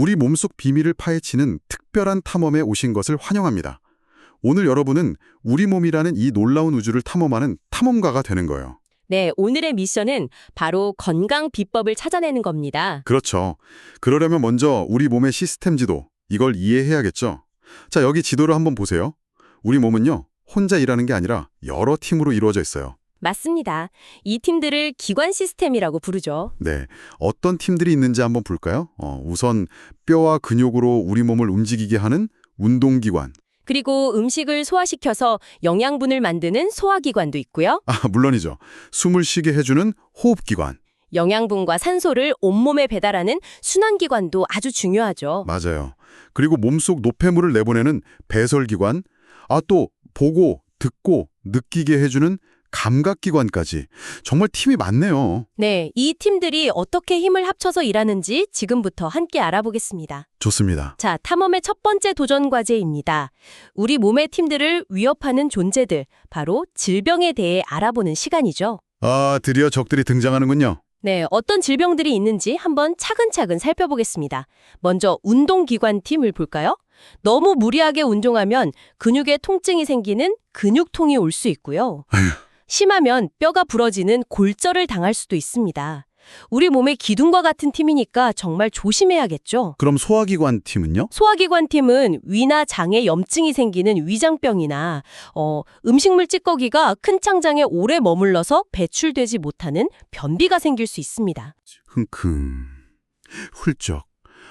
우리 몸속 비밀을 파헤치는 특별한 탐험에 오신 것을 환영합니다. 오늘 여러분은 우리 몸이라는 이 놀라운 우주를 탐험하는 탐험가가 되는 거예요. 네, 오늘의 미션은 바로 건강 비법을 찾아내는 겁니다. 그렇죠. 그러려면 먼저 우리 몸의 시스템 지도, 이걸 이해해야겠죠. 자, 여기 지도를 한번 보세요. 우리 몸은요, 혼자 일하는 게 아니라 여러 팀으로 이루어져 있어요. 맞습니다. 이 팀들을 기관 시스템이라고 부르죠. 네, 어떤 팀들이 있는지 한번 볼까요? 어, 우선 뼈와 근육으로 우리 몸을 움직이게 하는 운동기관. 그리고 음식을 소화시켜서 영양분을 만드는 소화기관도 있고요. 아, 물론이죠. 숨을 쉬게 해주는 호흡기관. 영양분과 산소를 온몸에 배달하는 순환기관도 아주 중요하죠. 맞아요. 그리고 몸속 노폐물을 내보내는 배설기관. 아, 또 보고, 듣고, 느끼게 해주는 감각기관까지. 정말 팀이 많네요. 네, 이 팀들이 어떻게 힘을 합쳐서 일하는지 지금부터 함께 알아보겠습니다. 좋습니다. 자, 탐험의 첫 번째 도전 과제입니다. 우리 몸의 팀들을 위협하는 존재들, 바로 질병에 대해 알아보는 시간이죠. 아, 드디어 적들이 등장하는군요. 네, 어떤 질병들이 있는지 한번 차근차근 살펴보겠습니다. 먼저 운동기관 팀을 볼까요? 너무 무리하게 운동하면 근육에 통증이 생기는 근육통이 올 수 있고요. 심하면 뼈가 부러지는 골절을 당할 수도 있습니다. 우리 몸의 기둥과 같은 팀이니까 정말 조심해야겠죠. 그럼 소화기관 팀은요? 소화기관 팀은 위나 장에 염증이 생기는 위장병이나 어, 음식물 찌꺼기가 큰 창장에 오래 머물러서 배출되지 못하는 변비가 생길 수 있습니다. 흥큼. 훌쩍.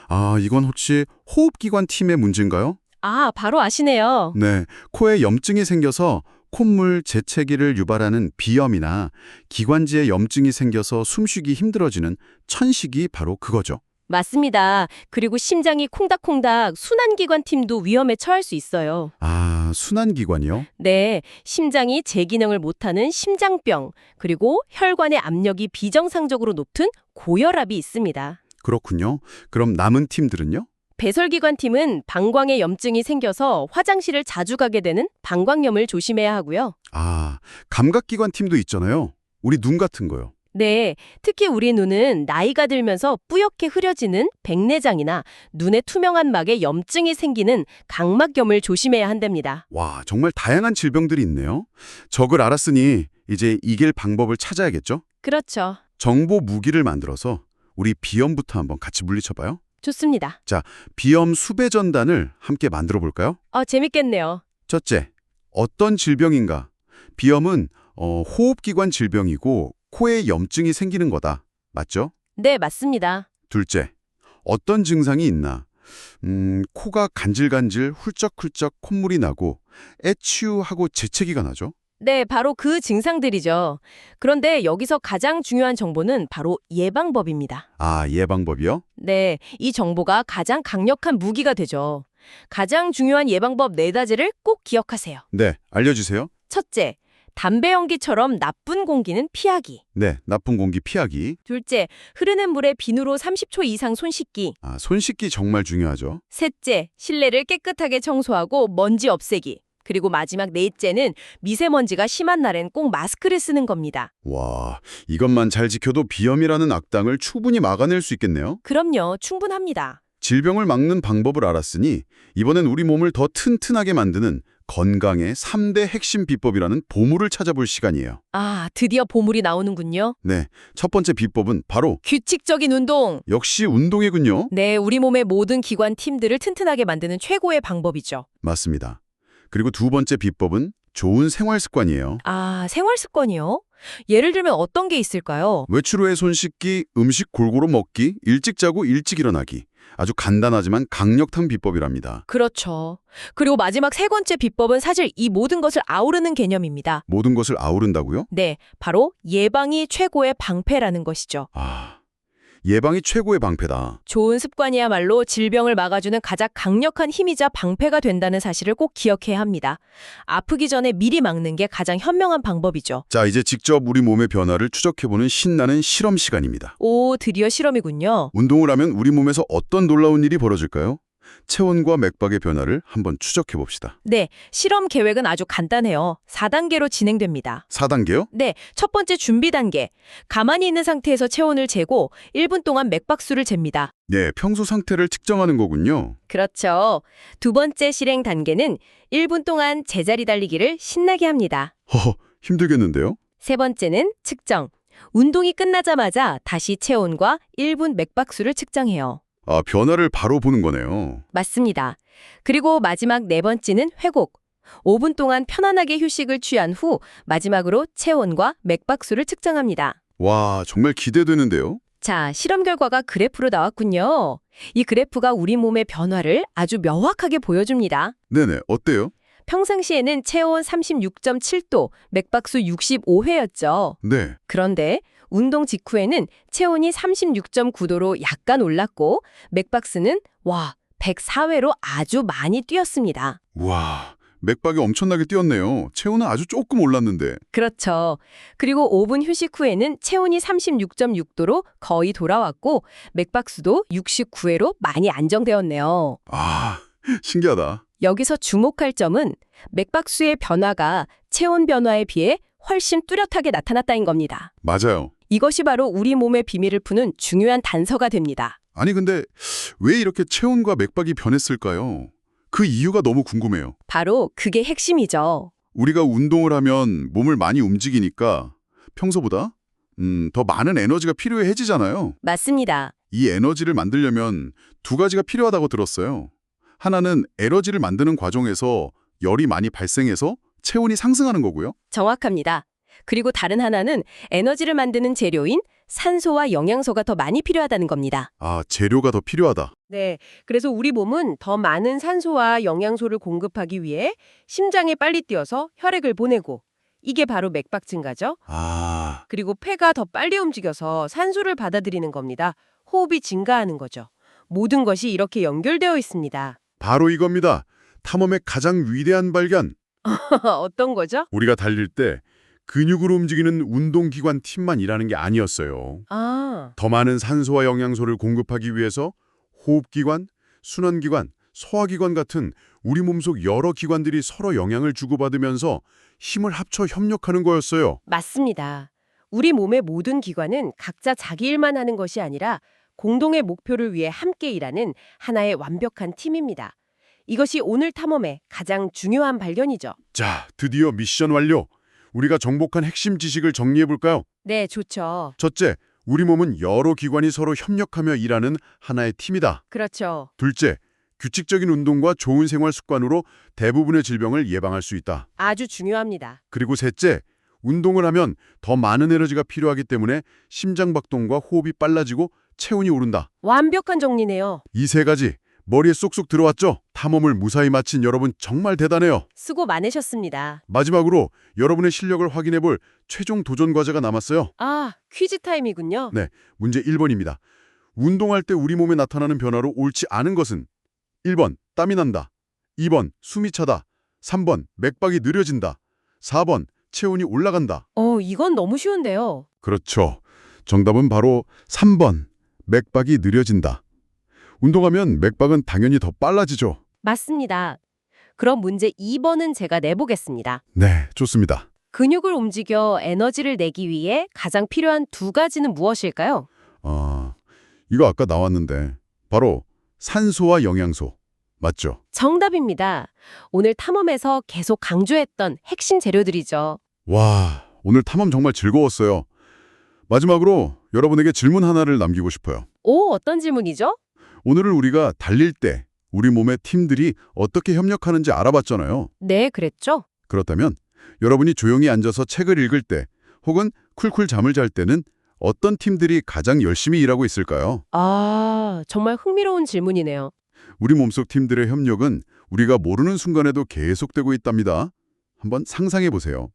아, 이건 혹시 호흡기관 팀의 문제인가요? 아, 바로 아시네요. 네, 코에 염증이 생겨서 콧물, 재채기를 유발하는 비염이나 기관지에 염증이 생겨서 숨쉬기 힘들어지는 천식이 바로 그거죠. 맞습니다. 그리고 심장이 콩닥콩닥 순환기관 팀도 위험에 처할 수 있어요. 아, 순환기관이요? 네, 심장이 제 기능을 못하는 심장병, 그리고 혈관의 압력이 비정상적으로 높은 고혈압이 있습니다. 그렇군요. 그럼 남은 팀들은요? 배설기관 팀은 방광에 염증이 생겨서 화장실을 자주 가게 되는 방광염을 조심해야 하고요. 아, 감각기관 팀도 있잖아요. 우리 눈 같은 거요. 네, 특히 우리 눈은 나이가 들면서 뿌옇게 흐려지는 백내장이나 눈의 투명한 막에 염증이 생기는 각막염을 조심해야 한답니다. 와, 정말 다양한 질병들이 있네요. 적을 알았으니 이제 이길 방법을 찾아야겠죠? 그렇죠. 정보 무기를 만들어서 우리 비염부터 한번 같이 물리쳐봐요. 좋습니다. 비염 수배 전단을 함께 만들어 볼까요? 어, 재밌겠네요. 첫째, 어떤 질병인가? 비염은 어, 호흡기관 질병이고 코에 염증이 생기는 거다. 맞죠? 네, 맞습니다. 둘째, 어떤 증상이 있나? 음, 코가 간질간질 훌쩍훌쩍 콧물이 나고 애취우 하고 재채기가 나죠? 네, 바로 그 증상들이죠. 그런데 여기서 가장 중요한 정보는 바로 예방법입니다. 아, 예방법이요? 네, 이 정보가 가장 강력한 무기가 되죠. 가장 중요한 예방법 네 가지를 꼭 기억하세요. 네, 알려주세요. 첫째, 담배 연기처럼 나쁜 공기는 피하기. 네, 나쁜 공기 피하기. 둘째, 흐르는 물에 비누로 30초 이상 손 씻기. 아, 손 씻기 정말 중요하죠. 셋째, 실내를 깨끗하게 청소하고 먼지 없애기. 그리고 마지막 넷째는 미세먼지가 심한 날엔 꼭 마스크를 쓰는 겁니다. 와, 이것만 잘 지켜도 비염이라는 악당을 충분히 막아낼 수 있겠네요. 그럼요, 충분합니다. 질병을 막는 방법을 알았으니 이번엔 우리 몸을 더 튼튼하게 만드는 건강의 3대 핵심 비법이라는 보물을 찾아볼 시간이에요. 아, 드디어 보물이 나오는군요. 네, 첫 번째 비법은 바로 규칙적인 운동. 역시 운동이군요. 네, 우리 몸의 모든 기관 팀들을 튼튼하게 만드는 최고의 방법이죠. 맞습니다. 그리고 두 번째 비법은 좋은 생활 습관이에요. 아, 생활 습관이요? 예를 들면 어떤 게 있을까요? 외출 후에 손 씻기, 음식 골고루 먹기, 일찍 자고 일찍 일어나기. 아주 간단하지만 강력한 비법이랍니다. 그렇죠. 그리고 마지막 세 번째 비법은 사실 이 모든 것을 아우르는 개념입니다. 모든 것을 아우른다고요? 네, 바로 예방이 최고의 방패라는 것이죠. 아, 예방이 최고의 방패다. 좋은 습관이야말로 질병을 막아주는 가장 강력한 힘이자 방패가 된다는 사실을 꼭 기억해야 합니다. 아프기 전에 미리 막는 게 가장 현명한 방법이죠. 자, 이제 직접 우리 몸의 변화를 추적해보는 신나는 실험 시간입니다. 오, 드디어 실험이군요. 운동을 하면 우리 몸에서 어떤 놀라운 일이 벌어질까요? 체온과 맥박의 변화를 한번 추적해 봅시다. 네, 실험 계획은 아주 간단해요. 4단계로 진행됩니다. 4단계요? 네, 첫 번째 준비 단계. 가만히 있는 상태에서 체온을 재고 1분 동안 맥박수를 잽니다. 네, 평소 상태를 측정하는 거군요. 그렇죠. 두 번째 실행 단계는 1분 동안 제자리 달리기를 신나게 합니다. 허허, 힘들겠는데요? 세 번째는 측정. 운동이 끝나자마자 다시 체온과 1분 맥박수를 측정해요. 아, 변화를 바로 보는 거네요. 맞습니다. 그리고 마지막 네 번째는 회복. 5분 동안 편안하게 휴식을 취한 후 마지막으로 체온과 맥박수를 측정합니다. 와, 정말 기대되는데요? 자, 실험 결과가 그래프로 나왔군요. 이 그래프가 우리 몸의 변화를 아주 명확하게 보여줍니다. 네네, 어때요? 평상시에는 체온 36.7도, 맥박수 65회였죠. 네. 그런데 운동 직후에는 체온이 36.9도로 약간 올랐고 맥박스는 와, 104회로 아주 많이 뛰었습니다. 와, 맥박이 엄청나게 뛰었네요. 체온은 아주 조금 올랐는데. 그렇죠. 그리고 5분 휴식 후에는 체온이 36.6도로 거의 돌아왔고 맥박수도 69회로 많이 안정되었네요. 아, 신기하다. 여기서 주목할 점은 맥박수의 변화가 체온 변화에 비해 훨씬 뚜렷하게 나타났다는 겁니다. 맞아요. 이것이 바로 우리 몸의 비밀을 푸는 중요한 단서가 됩니다. 아니, 근데 왜 이렇게 체온과 맥박이 변했을까요? 그 이유가 너무 궁금해요. 바로 그게 핵심이죠. 우리가 운동을 하면 몸을 많이 움직이니까 평소보다 음, 더 많은 에너지가 필요해지잖아요. 맞습니다. 이 에너지를 만들려면 두 가지가 필요하다고 들었어요. 하나는 에너지를 만드는 과정에서 열이 많이 발생해서 체온이 상승하는 거고요. 정확합니다. 그리고 다른 하나는 에너지를 만드는 재료인 산소와 영양소가 더 많이 필요하다는 겁니다. 아, 재료가 더 필요하다. 네. 그래서 우리 몸은 더 많은 산소와 영양소를 공급하기 위해 심장에 빨리 뛰어서 혈액을 보내고 이게 바로 맥박 증가죠. 아, 그리고 폐가 더 빨리 움직여서 산소를 받아들이는 겁니다. 호흡이 증가하는 거죠. 모든 것이 이렇게 연결되어 있습니다. 바로 이겁니다. 탐험의 가장 위대한 발견. 어떤 거죠? 우리가 달릴 때 근육으로 움직이는 운동기관 팀만 일하는 게 아니었어요. 아, 더 많은 산소와 영양소를 공급하기 위해서 호흡기관, 순환기관, 소화기관 같은 우리 몸속 여러 기관들이 서로 영향을 주고받으면서 힘을 합쳐 협력하는 거였어요. 맞습니다. 우리 몸의 모든 기관은 각자 자기 일만 하는 것이 아니라 공동의 목표를 위해 함께 일하는 하나의 완벽한 팀입니다. 이것이 오늘 탐험의 가장 중요한 발견이죠. 자, 드디어 미션 완료. 우리가 정복한 핵심 지식을 정리해 볼까요? 네, 좋죠. 첫째, 우리 몸은 여러 기관이 서로 협력하며 일하는 하나의 팀이다. 그렇죠. 둘째, 규칙적인 운동과 좋은 생활 습관으로 대부분의 질병을 예방할 수 있다. 아주 중요합니다. 그리고 셋째, 운동을 하면 더 많은 에너지가 필요하기 때문에 심장 박동과 호흡이 빨라지고 체온이 오른다. 완벽한 정리네요. 이 세 가지 머리에 쏙쏙 들어왔죠? 탐험을 무사히 마친 여러분 정말 대단해요. 수고 많으셨습니다. 마지막으로 여러분의 실력을 확인해 볼 최종 도전 과제가 남았어요. 아, 퀴즈 타임이군요. 네, 문제 1번입니다. 운동할 때 우리 몸에 나타나는 변화로 옳지 않은 것은 1번 땀이 난다. 2번 숨이 차다. 3번 맥박이 느려진다. 4번 체온이 올라간다. 어, 이건 너무 쉬운데요. 그렇죠. 정답은 바로 3번 맥박이 느려진다. 운동하면 맥박은 당연히 더 빨라지죠. 맞습니다. 그럼 문제 2번은 제가 내보겠습니다. 네, 좋습니다. 근육을 움직여 에너지를 내기 위해 가장 필요한 두 가지는 무엇일까요? 아, 이거 아까 나왔는데 바로 산소와 영양소. 맞죠? 정답입니다. 오늘 탐험에서 계속 강조했던 핵심 재료들이죠. 와, 오늘 탐험 정말 즐거웠어요. 마지막으로 여러분에게 질문 하나를 남기고 싶어요. 오, 어떤 질문이죠? 오늘은 우리가 달릴 때 우리 몸의 팀들이 어떻게 협력하는지 알아봤잖아요. 네, 그랬죠. 그렇다면 여러분이 조용히 앉아서 책을 읽을 때 혹은 쿨쿨 잠을 잘 때는 어떤 팀들이 가장 열심히 일하고 있을까요? 아, 정말 흥미로운 질문이네요. 우리 몸속 팀들의 협력은 우리가 모르는 순간에도 계속되고 있답니다. 한번 상상해 보세요.